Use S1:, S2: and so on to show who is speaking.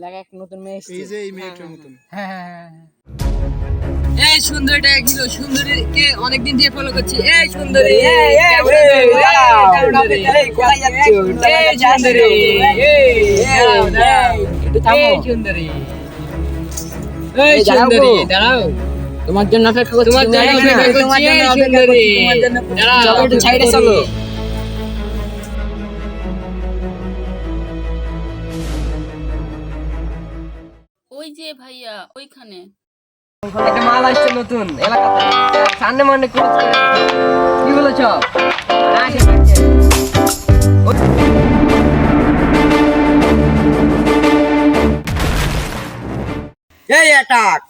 S1: এসছে।
S2: এই যে এই মেয়েটার মতন
S1: হ্যাঁ হ্যাঁ। হ্যাঁ হ্যাঁ।
S3: এই সুন্দরীটা এক হিরো সুন্দরীকে অনেকদিন দিয়ে ফলো করছি। এই সুন্দরী
S1: এই,
S3: সুন্দরী।
S1: এই?
S3: সুন্দরী এই সুন্দরী।
S1: দাঁড়াও
S3: সুন্দরী। দাঁড়াও
S1: তোমার জন্য অপেক্ষা করছি
S3: তোমার জন্য অপেক্ষা করছি,
S1: তোমার জন্য অপেক্ষা করছি, তোমার জন্য অপেক্ষা
S3: দাঁড়াও,
S1: করছি। চলো একটু সাইডে চলো।
S4: ওই যে ভাইয়া, ওইখানে।
S1: একটা মাল আসছে নতুন এলাকাতে সামনে মানে কি বলেছ এই অ্যাটাক